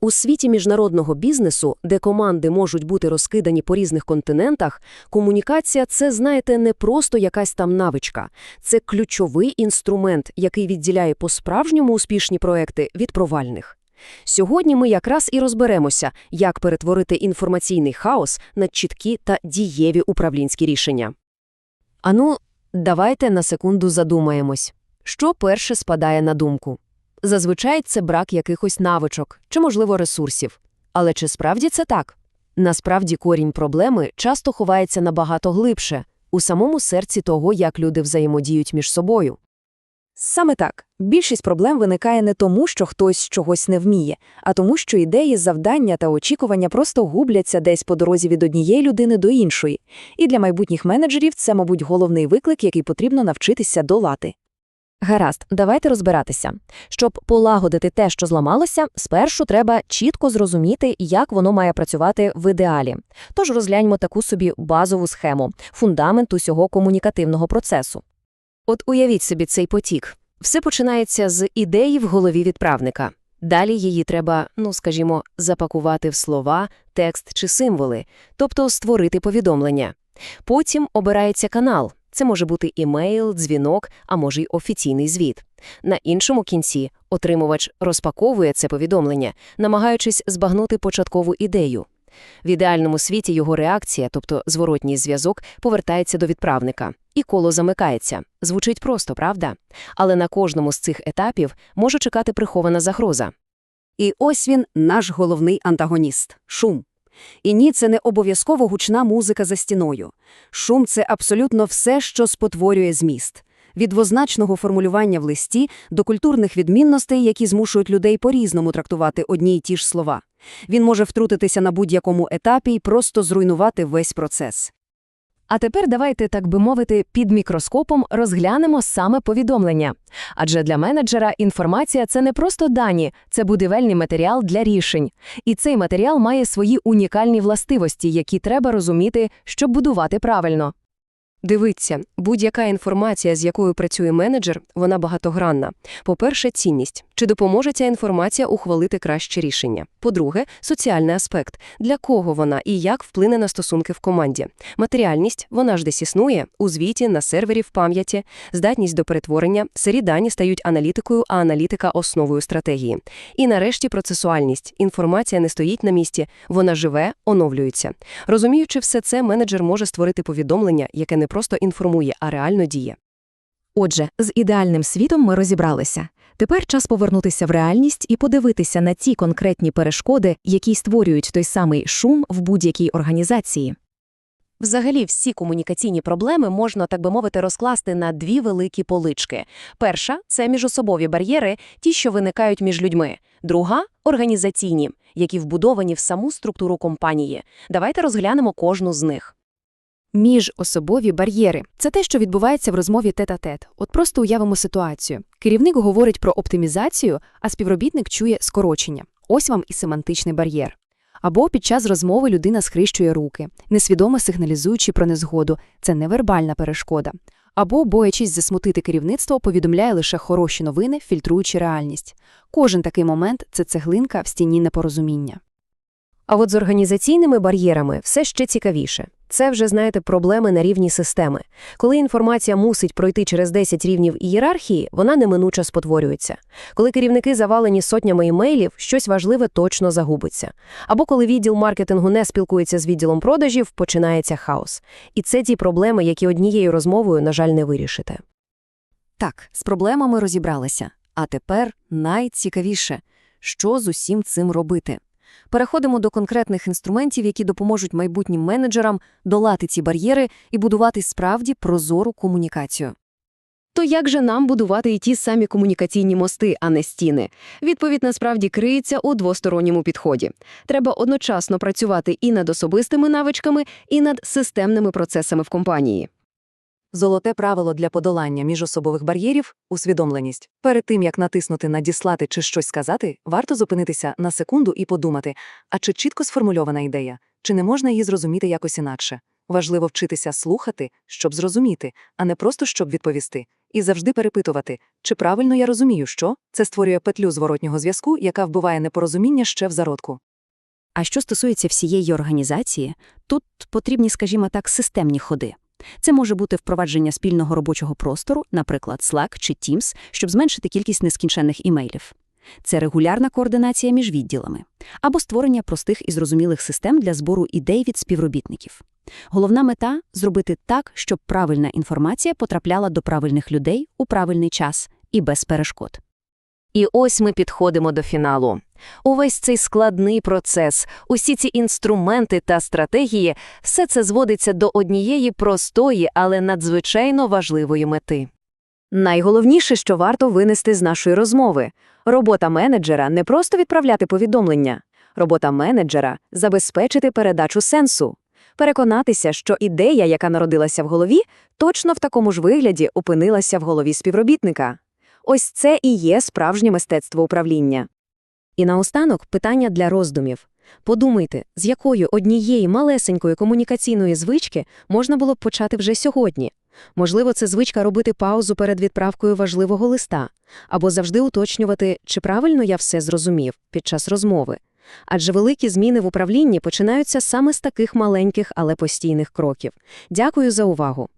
У світі міжнародного бізнесу, де команди можуть бути розкидані по різних континентах, комунікація – це, знаєте, не просто якась там навичка. Це ключовий інструмент, який відділяє по-справжньому успішні проекти від провальних. Сьогодні ми якраз і розберемося, як перетворити інформаційний хаос на чіткі та дієві управлінські рішення. Ану, давайте на секунду задумаємось. Що перше спадає на думку? Зазвичай це брак якихось навичок чи, можливо, ресурсів. Але чи справді це так? Насправді корінь проблеми часто ховається набагато глибше, у самому серці того, як люди взаємодіють між собою. Саме так. Більшість проблем виникає не тому, що хтось чогось не вміє, а тому, що ідеї, завдання та очікування просто губляться десь по дорозі від однієї людини до іншої. І для майбутніх менеджерів це, мабуть, головний виклик, який потрібно навчитися долати. Гаразд, давайте розбиратися. Щоб полагодити те, що зламалося, спершу треба чітко зрозуміти, як воно має працювати в ідеалі. Тож розгляньмо таку собі базову схему, фундамент усього комунікативного процесу. От уявіть собі цей потік. Все починається з ідеї в голові відправника. Далі її треба, ну скажімо, запакувати в слова, текст чи символи, тобто створити повідомлення. Потім обирається канал. Це може бути імейл, дзвінок, а може й офіційний звіт. На іншому кінці отримувач розпаковує це повідомлення, намагаючись збагнути початкову ідею. В ідеальному світі його реакція, тобто зворотній зв'язок, повертається до відправника. І коло замикається. Звучить просто, правда? Але на кожному з цих етапів може чекати прихована загроза. І ось він, наш головний антагоніст – шум. І ні, це не обов'язково гучна музика за стіною. Шум – це абсолютно все, що спотворює зміст. Від двозначного формулювання в листі до культурних відмінностей, які змушують людей по-різному трактувати одні й ті ж слова. Він може втрутитися на будь-якому етапі і просто зруйнувати весь процес. А тепер давайте, так би мовити, під мікроскопом розглянемо саме повідомлення. Адже для менеджера інформація – це не просто дані, це будівельний матеріал для рішень. І цей матеріал має свої унікальні властивості, які треба розуміти, щоб будувати правильно. Дивіться, будь-яка інформація, з якою працює менеджер, вона багатогранна. По-перше, цінність. Чи допоможе ця інформація ухвалити краще рішення? По-друге, соціальний аспект. Для кого вона і як вплине на стосунки в команді? Матеріальність, вона ж десь існує, у звіті, на сервері, в пам'яті. Здатність до перетворення. Сирі дані стають аналітикою, а аналітика – основою стратегії. І нарешті процесуальність. Інформація не стоїть на місці, вона живе, оновлюється. Розуміючи все це, менеджер може створити повідомлення, яке не просто інформує, а реально діє. Отже, з ідеальним світом ми розібралися. Тепер час повернутися в реальність і подивитися на ті конкретні перешкоди, які створюють той самий шум в будь-якій організації. Взагалі, всі комунікаційні проблеми можна, так би мовити, розкласти на дві великі полички. Перша – це міжособові бар'єри, ті, що виникають між людьми. Друга – організаційні, які вбудовані в саму структуру компанії. Давайте розглянемо кожну з них. Міжособові бар'єри – це те, що відбувається в розмові тет-а-тет. От просто уявимо ситуацію. Керівник говорить про оптимізацію, а співробітник чує скорочення. Ось вам і семантичний бар'єр. Або під час розмови людина схрещує руки, несвідомо сигналізуючи про незгоду. Це невербальна перешкода. Або, боячись засмутити керівництво, повідомляє лише хороші новини, фільтруючи реальність. Кожен такий момент – це цеглинка в стіні непорозуміння. А от з організаційними бар'єрами все ще цікавіше. Це вже, знаєте, проблеми на рівні системи. Коли інформація мусить пройти через 10 рівнів ієрархії, вона неминуче спотворюється. Коли керівники завалені сотнями імейлів, щось важливе точно загубиться. Або коли відділ маркетингу не спілкується з відділом продажів, починається хаос. І це ті проблеми, які однією розмовою, на жаль, не вирішите. Так, з проблемами розібралися. А тепер найцікавіше – що з усім цим робити? Переходимо до конкретних інструментів, які допоможуть майбутнім менеджерам долати ці бар'єри і будувати справді прозору комунікацію. То як же нам будувати і ті самі комунікаційні мости, а не стіни? Відповідь насправді криється у двосторонньому підході. Треба одночасно працювати і над особистими навичками, і над системними процесами в компанії. Золоте правило для подолання міжособових бар'єрів – усвідомленість. Перед тим, як натиснути «надіслати» чи щось сказати, варто зупинитися на секунду і подумати, а чи чітко сформульована ідея, чи не можна її зрозуміти якось інакше. Важливо вчитися слухати, щоб зрозуміти, а не просто щоб відповісти. І завжди перепитувати, чи правильно я розумію, що це створює петлю зворотнього зв'язку, яка вбиває непорозуміння ще в зародку. А що стосується всієї організації, тут потрібні, скажімо так, системні ходи. Це може бути впровадження спільного робочого простору, наприклад, Slack чи Teams, щоб зменшити кількість нескінченних імейлів. Це регулярна координація між відділами або створення простих і зрозумілих систем для збору ідей від співробітників. Головна мета – зробити так, щоб правильна інформація потрапляла до правильних людей у правильний час і без перешкод. І ось ми підходимо до фіналу. Увесь цей складний процес, усі ці інструменти та стратегії – все це зводиться до однієї простої, але надзвичайно важливої мети. Найголовніше, що варто винести з нашої розмови – робота менеджера не просто відправляти повідомлення. Робота менеджера – забезпечити передачу сенсу. Переконатися, що ідея, яка народилася в голові, точно в такому ж вигляді опинилася в голові співробітника. Ось це і є справжнє мистецтво управління. І наостанок питання для роздумів. Подумайте, з якою однієї малесенької комунікаційної звички можна було б почати вже сьогодні. Можливо, це звичка робити паузу перед відправкою важливого листа, або завжди уточнювати, чи правильно я все зрозумів під час розмови. Адже великі зміни в управлінні починаються саме з таких маленьких, але постійних кроків. Дякую за увагу.